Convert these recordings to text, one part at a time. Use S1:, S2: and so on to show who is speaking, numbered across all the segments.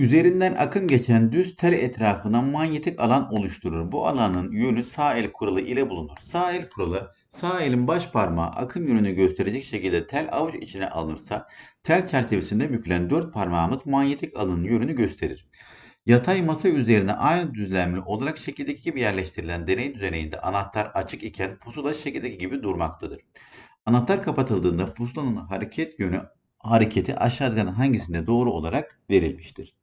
S1: Üzerinden akım geçen düz tel etrafına manyetik alan oluşturur. Bu alanın yönü sağ el kuralı ile bulunur. Sağ el kuralı sağ elin baş parmağı akım yönünü gösterecek şekilde tel avuç içine alınırsa tel çerçevesinde bükülen dört parmağımız manyetik alanın yönünü gösterir. Yatay masa üzerine aynı düzlemli olarak şekildeki gibi yerleştirilen deney düzeninde anahtar açık iken pusula şekildeki gibi durmaktadır. Anahtar kapatıldığında pusulanın hareket yönü hareketi aşağıdan hangisinde doğru olarak verilmiştir.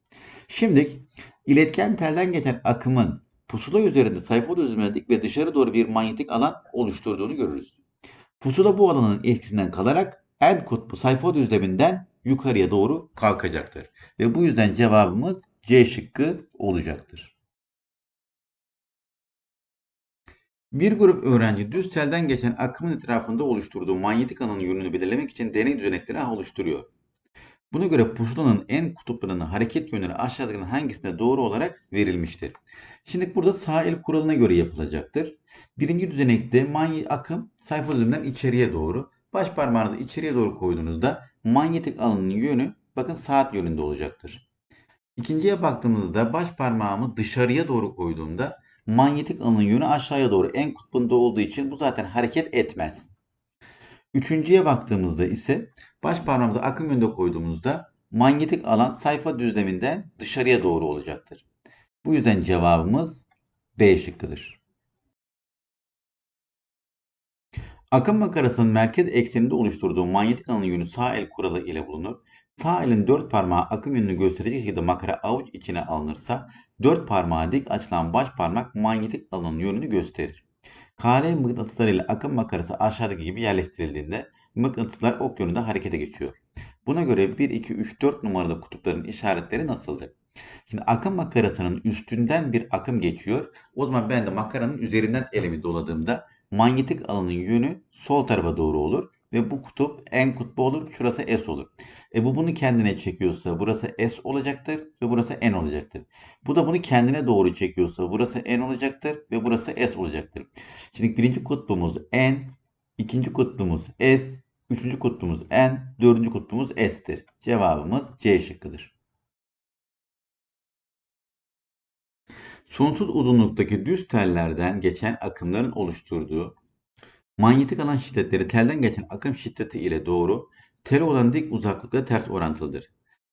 S1: Şimdi iletken telden geçen akımın pusula üzerinde sayfa düzlemine dik ve dışarı doğru bir manyetik alan oluşturduğunu görürüz. Pusula bu alanın etkisinden kalarak en kutbu sayfa düzleminden yukarıya doğru kalkacaktır. Ve bu yüzden cevabımız C şıkkı olacaktır. Bir grup öğrenci düz telden geçen akımın etrafında oluşturduğu manyetik alanın yönünü belirlemek için deney düzenekleri oluşturuyor. Buna göre pusulanın en kutuplarının hareket yönleri aşağıdakilerin hangisine doğru olarak verilmiştir. Şimdi burada sağ el kuralına göre yapılacaktır. Birinci düzenekte manyetik akım sayfa düzleminden içeriye doğru. Baş parmağınızı içeriye doğru koyduğunuzda manyetik alanın yönü bakın saat yönünde olacaktır. İkinciye baktığımızda baş parmağımı dışarıya doğru koyduğumda manyetik alanın yönü aşağıya doğru en kutbunda olduğu için bu zaten hareket etmez. Üçüncüye baktığımızda ise baş parmağımızı akım yönünde koyduğumuzda manyetik alan sayfa düzleminden dışarıya doğru olacaktır. Bu yüzden cevabımız B şıkkıdır. Akım makarasının merkez ekseninde oluşturduğu manyetik alanın yönü sağ el kuralı ile bulunur. Sağ elin dört parmağı akım yönünü gösterecek şekilde makara avuç içine alınırsa dört parmağı dik açılan baş parmak manyetik alanın yönünü gösterir. KL mıknatısları ile akım makarası aşağıdaki gibi yerleştirildiğinde mıknatıslar ok yönünde harekete geçiyor. Buna göre 1, 2, 3, 4 numaralı kutupların işaretleri nasıldır? Şimdi akım makarasının üstünden bir akım geçiyor. O zaman ben de makaranın üzerinden elimi doladığımda manyetik alanın yönü sol tarafa doğru olur. Ve bu kutup en kutbu olur. Şurası S olur. E bu bunu kendine çekiyorsa burası S olacaktır ve burası N olacaktır. Bu da bunu kendine doğru çekiyorsa burası N olacaktır ve burası S olacaktır. Şimdi birinci kutbumuz N, ikinci kutbumuz S, üçüncü kutbumuz N, dördüncü kutbumuz S'tir. Cevabımız C şıkkıdır. Sonsuz uzunluktaki düz tellerden geçen akımların oluşturduğu manyetik alan şiddetleri telden geçen akım şiddeti ile doğru, tel olan dik uzaklıkla ters orantılıdır.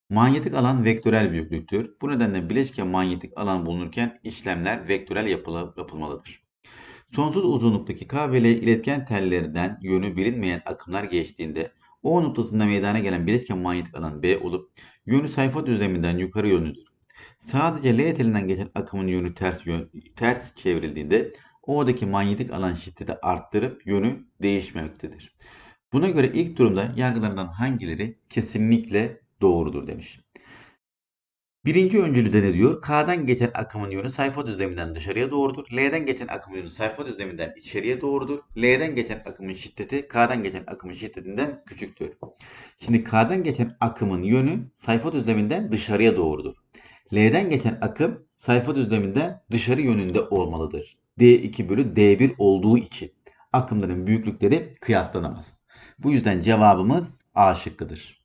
S1: Manyetik alan vektörel büyüklüktür. Bu nedenle bileşken manyetik alan bulunurken işlemler vektörel yapılı, yapılmalıdır. Sonsuz uzunluktaki K iletken tellerinden yönü bilinmeyen akımlar geçtiğinde O noktasında meydana gelen bileşken manyetik alan B olup yönü sayfa düzleminden yukarı yönlüdür. Sadece L telinden geçen akımın yönü ters, yön, ters çevrildiğinde O'daki manyetik alan şiddeti arttırıp yönü değişmemektedir. Buna göre ilk durumda yargılarından hangileri kesinlikle doğrudur demiş. Birinci öncülü ne diyor? K'dan geçen akımın yönü sayfa düzleminden dışarıya doğrudur. L'den geçen akımın yönü sayfa düzleminden içeriye doğrudur. L'den geçen akımın şiddeti K'dan geçen akımın şiddetinden küçüktür. Şimdi K'dan geçen akımın yönü sayfa düzleminden dışarıya doğrudur. L'den geçen akım sayfa düzleminden dışarı yönünde olmalıdır. D2 bölü D1 olduğu için akımların büyüklükleri kıyaslanamaz. Bu yüzden cevabımız A şıkkıdır.